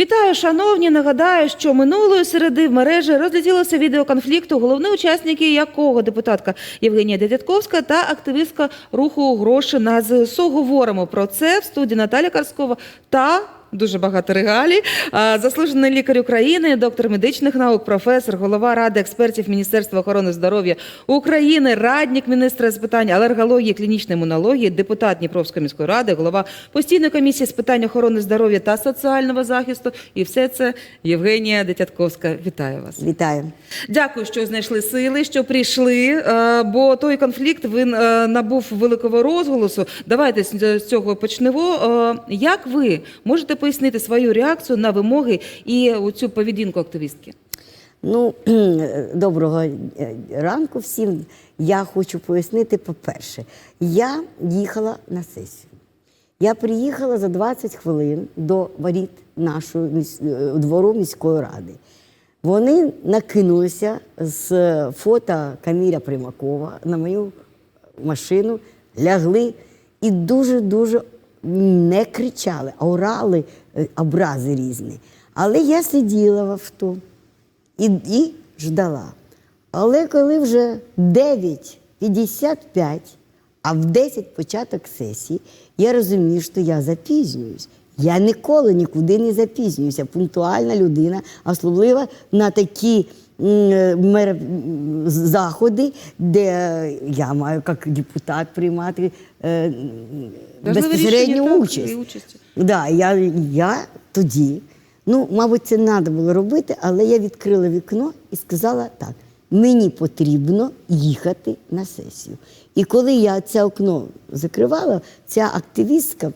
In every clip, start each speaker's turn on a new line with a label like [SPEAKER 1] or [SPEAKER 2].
[SPEAKER 1] Вітаю, шановні. Нагадаю, що минулої середи в мережі розлетілося відео конфлікту, головні учасники якого депутатка Євгенія Дедятковська та активістка руху гроші на ЗСУ. Говоримо про це в студії Наталя Карскова та дуже багато регалій. Заслужений лікар України, доктор медичних наук, професор, голова ради експертів Міністерства охорони здоров'я України, радник міністра з питань алергології, клінічної імунології, депутат Дніпровської міської ради, голова постійної комісії з питань охорони здоров'я та соціального захисту. І все це Євгенія Дитятковська. Вітаю вас.
[SPEAKER 2] Вітаю.
[SPEAKER 1] Дякую, що знайшли сили, що прийшли. е, Бо той конфлікт він е, набув великого розголосу. Давайте з з цього почнемо. Е, Як ви можете пояснити свою реакцію на вимоги і цю поведінку активістки?
[SPEAKER 2] Ну, доброго е, ранку всім. Я хочу пояснити, по-перше, я їхала на сесію. Я приїхала за 20 хвилин до воріт нашого е, двору міської ради. Вони накинулися з фото Каміля Примакова на мою машину, лягли і дуже-дуже не кричали, а орали е, образи різні. Але я сиділа в авто і, і ждала. Але коли вже 9.55, а в 10 початок сесії, я розумію, що я запізнююсь. Я ніколи нікуди не запізнююся. Пунктуальна людина, особливо на такі е, заходи, де я маю як депутат приймати е, безпосередню участь.
[SPEAKER 1] участь.
[SPEAKER 2] Да, я, я тоді, ну, мабуть, це треба було робити, але я відкрила вікно і сказала так: мені потрібно їхати на сесію. І коли я це окно закривала, ця активістка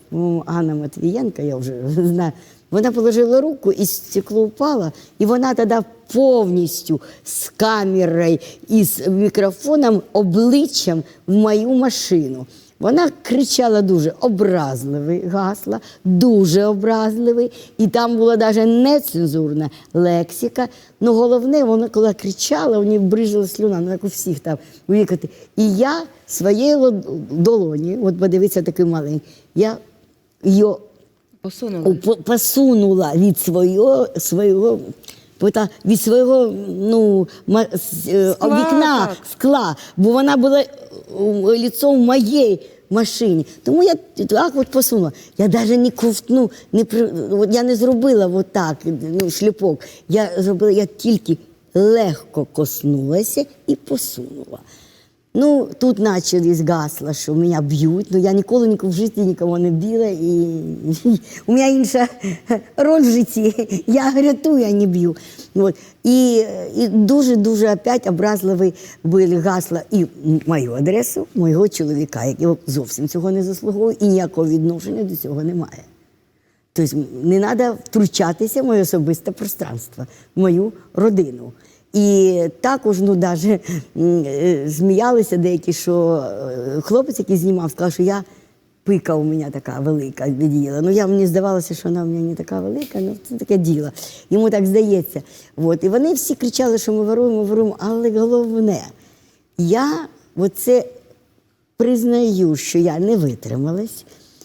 [SPEAKER 2] Анна Матвієнка, я вже знаю, вона положила руку і стекло упало, і вона тоді повністю з камерою і з мікрофоном обличчям в мою машину. Вона кричала дуже образливий гасла, дуже образливий, і там була навіть нецензурна лексика. Ну головне, вона коли кричала, у неї брижила слюна, ну як у всіх там викати. І я своєю долоні, от подивіться такий маленький, я її
[SPEAKER 1] Посунули.
[SPEAKER 2] по- посунула від свого свого від свого ну, е,
[SPEAKER 1] Скла,
[SPEAKER 2] вікна
[SPEAKER 1] так.
[SPEAKER 2] скла, бо вона була ліцом в моїй машині. Тому я так от посунула. Я навіть не ковтну, не от я не зробила от так, ну, шліпок. Я зробила, я тільки легко коснулася і посунула. Ну, тут почались гасла, що мене б'ють. Ну, я ніколи ніколи в житті нікого не біла. І, у мене інша роль в житті. Я рятую, а не б'ю. От. І, дуже-дуже опять образливі були гасла і мою адресу, мого чоловіка, який зовсім цього не заслуговує, і ніякого відношення до цього немає. Тобто не треба втручатися в моє особисте пространство, в мою родину. І також ну, даже, е, деякі, що е, хлопець, який знімав, сказав, що я пика у мене така велика від'їла. Ну, я мені здавалося, що вона у мене не така велика, ну це таке діло. Йому так здається. От. І вони всі кричали, що ми воруємо, воруємо, але головне, я оце признаю, що я не витрималась.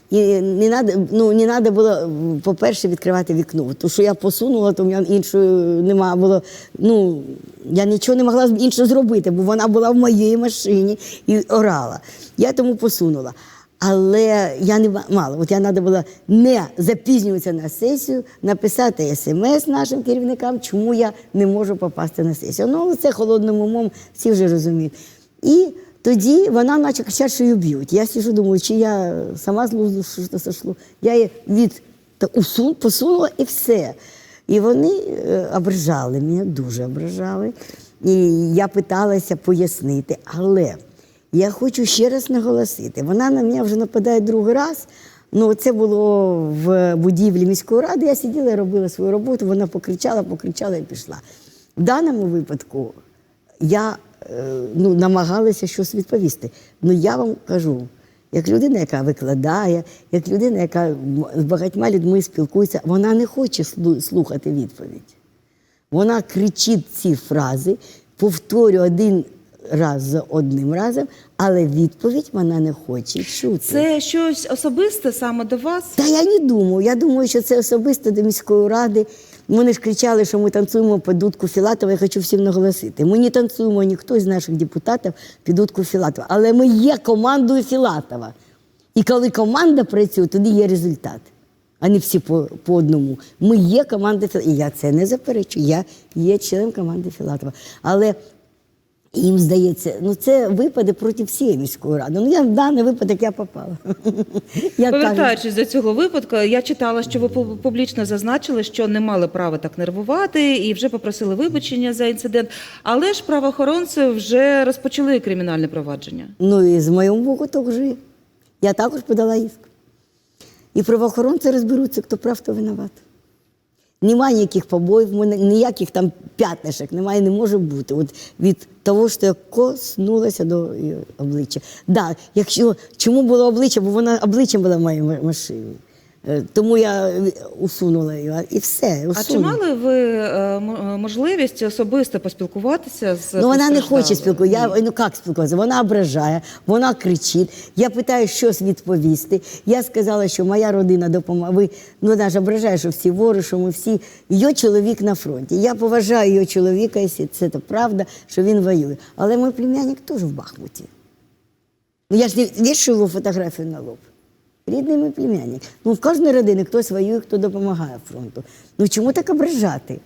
[SPEAKER 2] І не надо, ну, не треба було, по-перше, відкривати вікно. Тому що я посунула, то в мене іншої немає було. Ну, я нічого не могла інше зробити, бо вона була в моїй машині і орала. Я тому посунула. Але я не мала. От я треба було не запізнюватися на сесію, написати смс нашим керівникам, чому я не можу попасти на сесію. Ну, це холодним умом, всі вже розуміють. І тоді вона що її б'ють. Я сижу, думаю, чи я сама з лузу що. Я її від та усун, посунула і все. І вони е, ображали мене, дуже ображали. І я питалася пояснити, але я хочу ще раз наголосити, вона на мене вже нападає другий раз. Ну, це було в будівлі міської ради. Я сиділа робила свою роботу, вона покричала, покричала і пішла. В даному випадку я ну, намагалася щось відповісти. Ну я вам кажу, як людина, яка викладає, як людина, яка з багатьма людьми спілкується, вона не хоче слухати відповідь. Вона кричить ці фрази, повторює один раз за одним разом, але відповідь вона не хоче чути.
[SPEAKER 1] Це щось особисте саме до вас?
[SPEAKER 2] Та я не думаю. Я думаю, що це особисто до міської ради. Вони ж кричали, що ми танцюємо під дудку Філатова. Я хочу всім наголосити. Ми не танцюємо ніхто з наших депутатів під дудку Філатова. Але ми є командою Філатова. І коли команда працює, тоді є результат. А не всі по, по одному. Ми є команда Філатова. І я це не заперечу. Я є членом команди Філатова. Але їм здається, ну це випаде проти всієї міської ради. Ну я в даний випадок я попала. Я
[SPEAKER 1] Повертаючись до цього випадку, я читала, що ви публічно зазначили, що не мали права так нервувати і вже попросили вибачення за інцидент. Але ж правоохоронці вже розпочали кримінальне провадження.
[SPEAKER 2] Ну і з моєму боку також є. Я також подала істк. І правоохоронці розберуться, хто прав, хто винуват. Немає ніяких побоїв, ніяких там п'ятнишок, немає, не може бути. От від того, що я коснулася до обличчя. Да, якщо, чому було обличчя? Бо вона обличчям була в моїй машині. Е, Тому я е, усунула її, і все.
[SPEAKER 1] А чи мали ви е, можливість особисто поспілкуватися з
[SPEAKER 2] Ну вона не хоче спілкуватися. Я, ну як спілкуватися? Вона ображає, вона кричить. Я питаю, щось відповісти. Я сказала, що моя родина допомагає. Ну вона ж ображає, що всі вори, що ми всі. Її чоловік на фронті. Я поважаю її чоловіка, якщо це то правда, що він воює. Але мій племянник теж в Бахмуті. Ну я ж не вішаю його фотографію на лоб. Рідний мій племянник. Ну, в кожної родини хтось воює, хто допомагає фронту. Ну чому так ображати?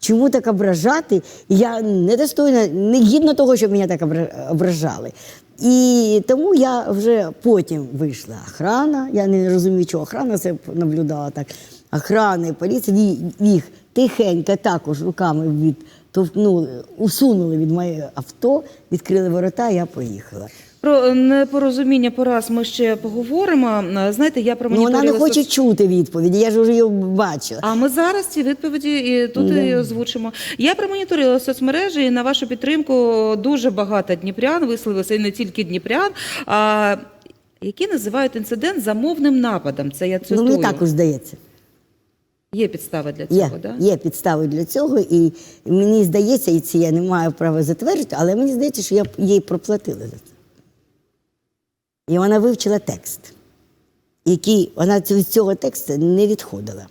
[SPEAKER 2] Чому так ображати? Я недостойна, не гідна того, щоб мене так ображали. І тому я вже потім вийшла охрана. Я не розумію, чого охрана це наблюдала так. Охрана і поліція їх тихенько також руками відтовкнули, усунули від моєї авто, відкрили ворота, я поїхала.
[SPEAKER 1] Про непорозуміння пораз ми ще поговоримо. Е, Знаєте, я
[SPEAKER 2] Ну, вона не хоче
[SPEAKER 1] соц-
[SPEAKER 2] чути відповіді, я ж вже її бачила.
[SPEAKER 1] А ми зараз ці відповіді і тут і озвучимо. Я промоніторила соцмережі і на вашу підтримку дуже багато дніпрян висловилися, і не тільки дніпрян, а які називають інцидент замовним нападом. Це я
[SPEAKER 2] Ну, мені також здається.
[SPEAKER 1] Є підстави для
[SPEAKER 2] Є,
[SPEAKER 1] цього, да?
[SPEAKER 2] є підстави для цього, і мені здається, і це я не маю права затвердити, але мені здається, що я їй проплатила за це. І вона вивчила текст, який вона від цього тексту не відходила.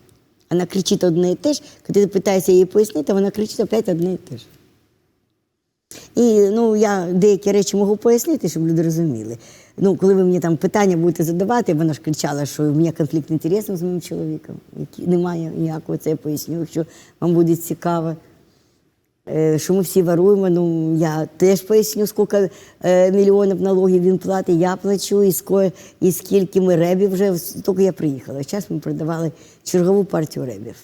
[SPEAKER 2] Вона кричить одне і те ж, коли ти питаєшся їй пояснити, вона кричить опять одне і те ж. І ну, я деякі речі можу пояснити, щоб люди розуміли. Ну, коли ви мені там питання будете задавати, вона ж кричала, що в мене конфлікт інтересів з моїм чоловіком. Який немає ніякого, це я поясню, якщо вам буде цікаво. Е, Що ми всі воруємо, ну я теж поясню, скільки е, мільйонів налогів він платить, я плачу, і, скільки ми ребів вже, тільки я приїхала. Зараз ми продавали чергову партію ребів.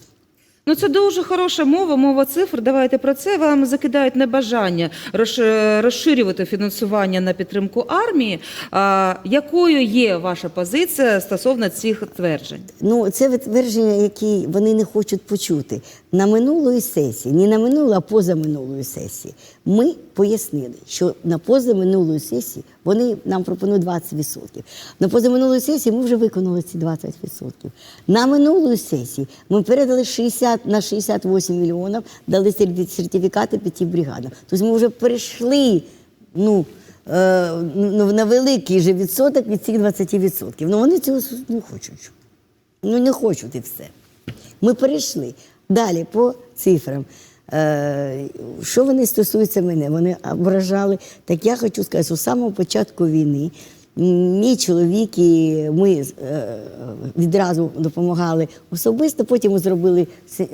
[SPEAKER 1] Ну це дуже хороша мова, мова цифр. Давайте про це. Вам закидають небажання розш- розширювати фінансування на підтримку армії. А, якою є ваша позиція стосовно цих тверджень?
[SPEAKER 2] Ну, це твердження, які вони не хочуть почути. На минулої сесії, не на минулу, а позаминулої сесії, ми пояснили, що на позаминулої сесії вони нам пропонують 20%. На позаминулої сесії ми вже виконали ці 20%. На минулої сесії ми передали 60 на 68 мільйонів, дали сертифікати п'яти бригадам. Тобто ми вже перейшли ну, е, ну, на великий же відсоток від цих 20%. Ну вони цього не хочуть. Ну, не хочуть і все. Ми перейшли. Далі по цифрам. Е, що вони стосуються мене? Вони ображали. Так я хочу сказати, що з самого початку війни мій чоловік і ми е, відразу допомагали особисто, потім ми зробили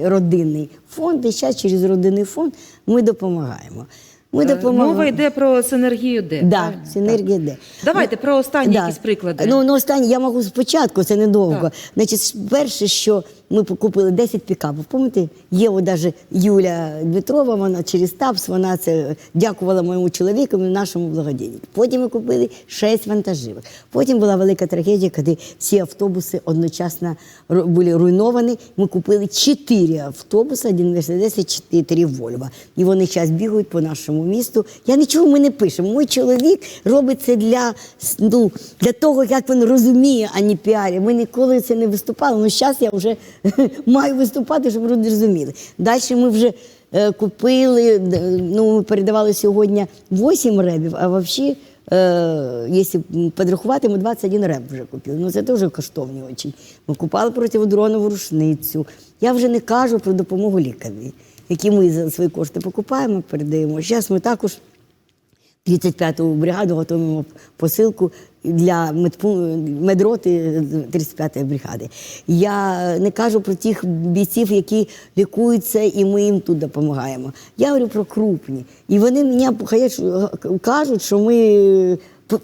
[SPEAKER 2] родинний фонд, і зараз через родинний фонд ми допомагаємо. Ми
[SPEAKER 1] Е,
[SPEAKER 2] допомагаємо.
[SPEAKER 1] Мова йде про синергію де.
[SPEAKER 2] Да, синергія де.
[SPEAKER 1] Давайте про останні якісь приклади.
[SPEAKER 2] Ну, ну останні, я можу спочатку, це недовго. Значить, перше, що ми купили 10 пікапів. Пам'ятаєте, є даже Юля Дмитрова, вона через ТАПС, вона це дякувала моєму чоловіку і нашому благодійнику. Потім ми купили 6 вантажівок. Потім була велика трагедія, коли всі автобуси одночасно були руйновані. Ми купили 4 автобуси, один Мерседес і 4 Вольво. І вони зараз бігають по нашому місту. Я нічого ми не пишемо. Мій чоловік робить це для, ну, для того, як він розуміє, а не піарі. Ми ніколи це не виступали. Ну зараз я вже маю виступати, щоб люди розуміли. Далі ми вже е, купили, ну, ми передавали сьогодні 8 ребів, а взагалі, е, якщо підрахувати, ми 21 реб вже купили. Ну це теж коштовні очі. Ми купали противодронову рушницю. Я вже не кажу про допомогу лікарі, які ми за свої кошти покупаємо, передаємо. Зараз ми також 35-ту бригаду готуємо посилку для медроти 35-ї бригади. Я не кажу про тих бійців, які лікуються, і ми їм тут допомагаємо. Я говорю про крупні. І вони мені кажуть, що ми.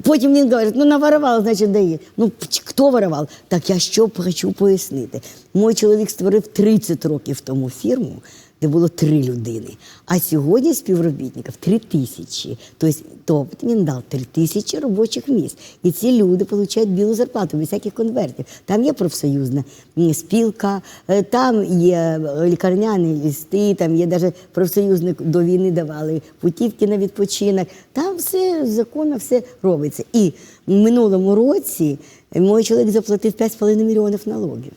[SPEAKER 2] Потім він говорить, ну наворував, значить дає. Ну хто воровав? Так я що хочу пояснити. Мій чоловік створив 30 років тому фірму, де було три людини. А сьогодні співробітників три тисячі. Тобто, тобто він дав три тисячі робочих місць. І ці люди отримують білу зарплату без всяких конвертів. Там є профсоюзна спілка, е, там є лікарняні листи, там є навіть профсоюзник до війни давали путівки на відпочинок. Там все законно, все робиться. І в минулому році мій чоловік заплатив 5,5 мільйонів налогів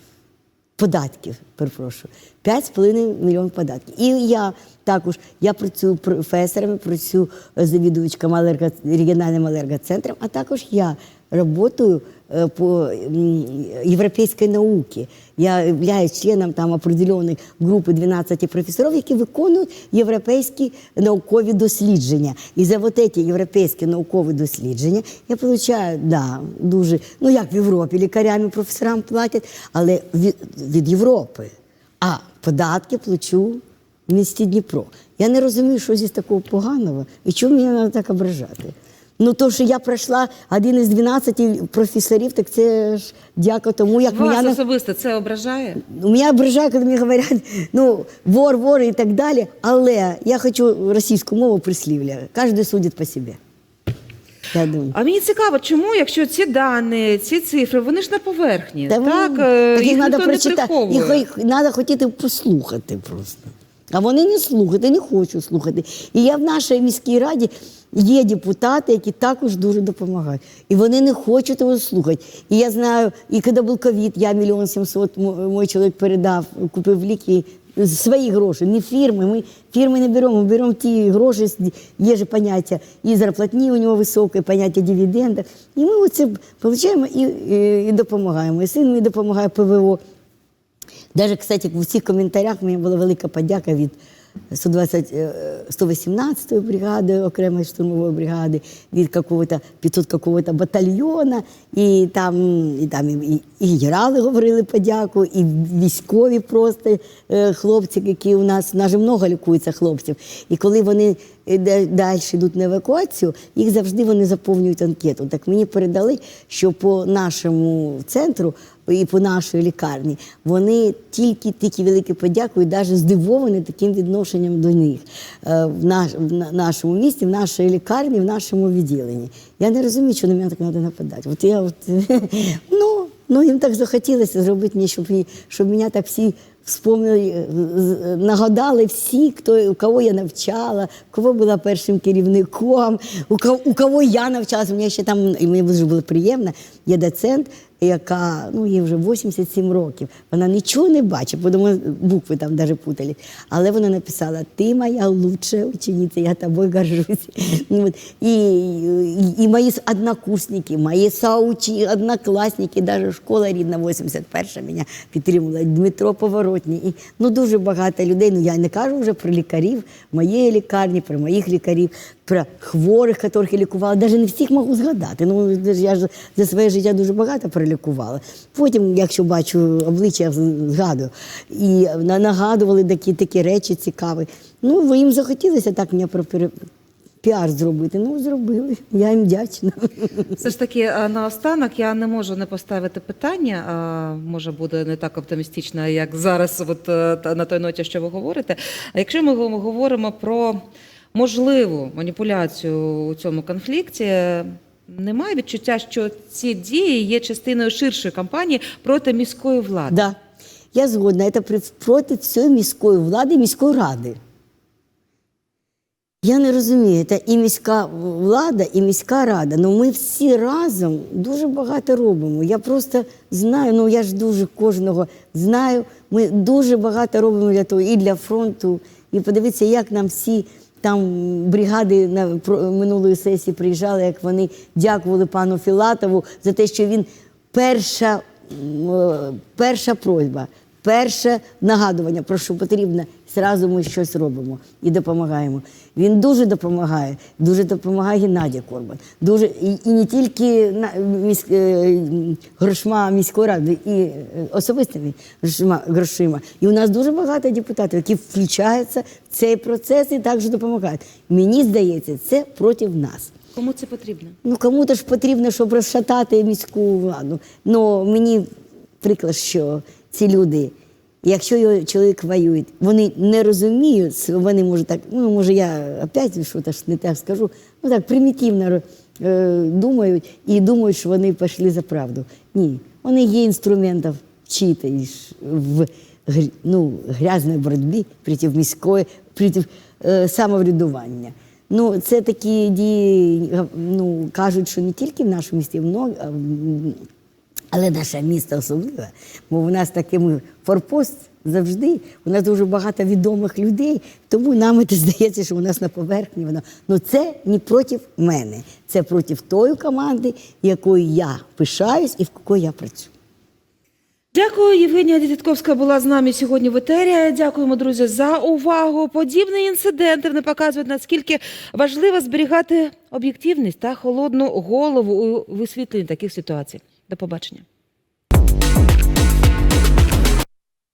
[SPEAKER 2] податків, перепрошую, 5,5 мільйонів податків. І я також я працюю професором, працюю завідувачком алерго, регіональним алергоцентром, а також я працюю по м, європейській науці. Я являюсь членом там определеної групи 12 професорів, які виконують європейські наукові дослідження. І за вот ці європейські наукові дослідження я получаю, да, дуже, ну як в Європі, лікарям і професорам платять, але від, від Європи. А податки плачу в місті Дніпро. Я не розумію, що здесь такого поганого і чому мені треба так ображати. Ну, то, що я пройшла один із 12 професорів, так це ж дяка тому, як
[SPEAKER 1] Вас
[SPEAKER 2] мене
[SPEAKER 1] особисто це ображає?
[SPEAKER 2] у меня ображає, коли мені говорять, ну, вор, вор і так далі. Але я хочу російську мову прислів'я. Кожен судить по собі. Я думаю.
[SPEAKER 1] А мені цікаво, чому, якщо ці дані, ці цифри, вони ж на поверхні,
[SPEAKER 2] Та
[SPEAKER 1] так, е,
[SPEAKER 2] так
[SPEAKER 1] їх
[SPEAKER 2] їх
[SPEAKER 1] ніхто не приховує.
[SPEAKER 2] їх треба хотіти послухати просто. А вони не слухають, не хочу слухати. І я в нашій міській раді є депутати, які також дуже допомагають. І вони не хочуть його слухати. І я знаю, і коли був ковід, я мільйон сімсот, мій чоловік передав, купив ліки з своїх грошей, не фірми. Ми фірми не беремо, ми беремо ті гроші, є же поняття і зарплатні у нього високе, поняття дивіденда. І ми оце отримуємо і, і, і допомагаємо. І син мій допомагає ПВО. Даже, кстати, в цих коментарях у мене була велика подяка від 120, е, 118-ї бригади, окремої штурмової бригади, від какого-то 500 какого-то батальйона. І там, і там і, і генерали говорили подяку, і військові просто е, хлопці, які у нас, у нас же много лікується хлопців. І коли вони е, де- далі йдуть на евакуацію, їх завжди вони заповнюють анкету. Так мені передали, що по нашому центру і по нашій лікарні вони тільки тільки велике подякують, навіть здивовані таким відношенням до них е, в, в нашому місті, в нашій лікарні, в нашому відділенні. Я не розумію, що на мене так треба нападати. От я от, ну, ну їм так захотілося зробити мені, щоб, щоб мене так всі вспомнили, е, нагадали всі, хто, у кого я навчала, у кого була першим керівником, у кого, у кого я навчалася. Мені ще там, і мені дуже було приємно, є доцент, яка ну, їй вже 87 років. Вона нічого не бачить, бо думаю, букви там навіть путали. Але вона написала: Ти моя лучшая учениця, я тобою горжусь. Ну. І, і, і мої однокурсники, мої соучі, однокласники, навіть школа рідна 81 мене підтримувала, Дмитро Поворотній. І, ну, дуже багато людей. Ну, я не кажу вже про лікарів моєї лікарні, про моїх лікарів, про хворих, яких я лікувала. Навіть не всіх можу згадати. Ну, я ж за своє життя дуже багато пролікувала. Потім, якщо бачу обличчя, я згадую. І нагадували такі, такі речі цікаві. Ну, бо їм захотілося так мені про піар зробити. Ну, зробили. Я їм вдячна.
[SPEAKER 1] Все ж таки, а, наостанок я не можу не поставити питання. Може буде не так оптимістично, як зараз, от е, на той ноті, що ви говорите. А якщо ми говоримо про можливу маніпуляцію у цьому конфлікті, немає відчуття, що ці дії є частиною ширшої кампанії проти міської влади.
[SPEAKER 2] Да. Я згодна, це проти всієї міської влади, міської ради. Я не розумію, це і міська влада, і міська рада. Ну ми всі разом дуже багато робимо. Я просто знаю, ну я ж дуже кожного знаю. Ми дуже багато робимо для того і для фронту, і подивитися, як нам всі там бригади на минулої сесії приїжджали, як вони дякували пану Філатову за те, що він перша, е, перша просьба, перше нагадування, про що потрібно, зразу ми щось робимо і допомагаємо. Він дуже допомагає, дуже допомагає Геннадій Корбан. Дуже і, і не тільки на місь, е, грошма міської ради, і е, особистими грошима, грошима. І у нас дуже багато депутатів, які включаються в цей процес і також допомагають. Мені здається, це проти нас.
[SPEAKER 1] Кому це потрібно?
[SPEAKER 2] Ну кому-то ж потрібно, щоб розшатати міську владу. Ну мені приклад, що ці люди, якщо його чоловік воює, вони не розуміють, вони можуть так, ну може я опять щось не так скажу, ну так примітивно е, думають і думають, що вони пішли за правду. Ні, вони є інструментом вчити в ну, грязній боротьбі проти міської, проти е, самоврядування. Ну, це такі дії, ну, кажуть, що не тільки в нашому місті, а, м, але наше місто особливе, бо у нас такий форпост завжди, у нас дуже багато відомих людей, тому нам це здається, що у нас на поверхні воно. Ну це не проти мене, це проти тої команди, якою я пишаюсь і в якої я працюю.
[SPEAKER 1] Дякую, Євгенія Дідятковська була з нами сьогодні в етері. Дякуємо, друзі, за увагу. Подібні інциденти вони показують, наскільки важливо зберігати об'єктивність та холодну голову у висвітленні таких ситуацій. До побачення.